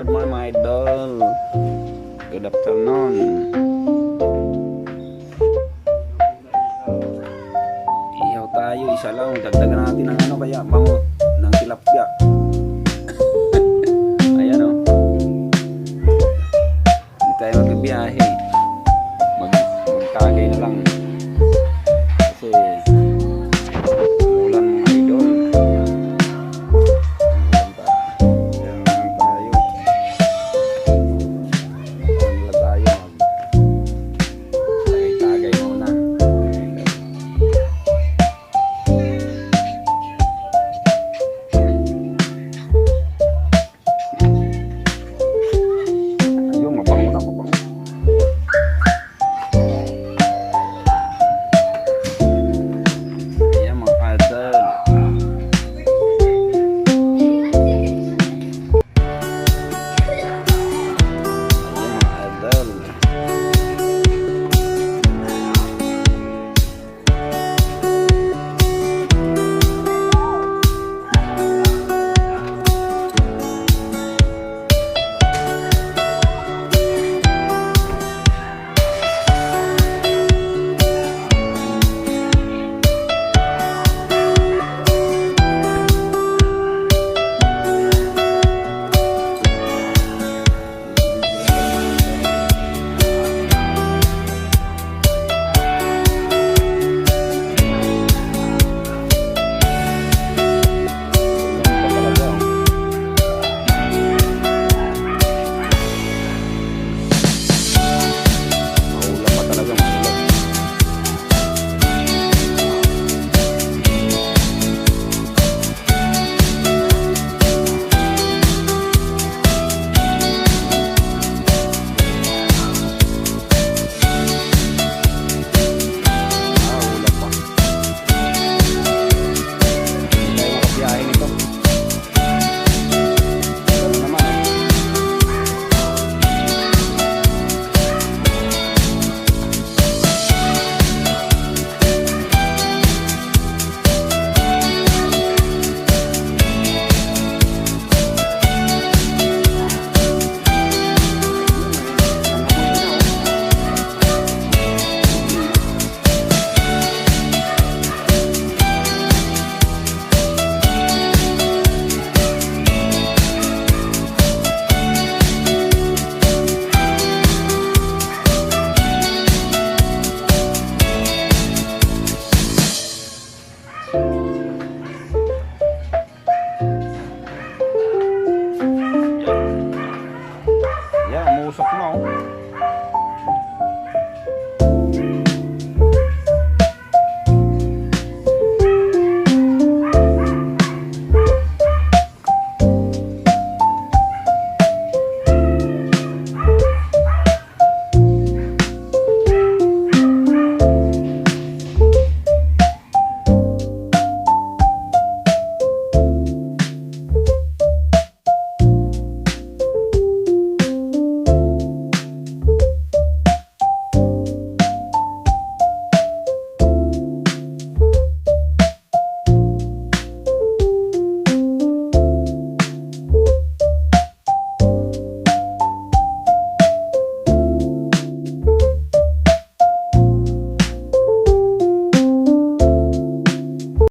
good morning mga idol. Good afternoon. Ihaw tayo, isa lang. Dagdagan natin ng ano kaya, bango ng tilapia. Ayan o. Hindi tayo magbibiyahe. Mag, magkagay na lang. Tchau.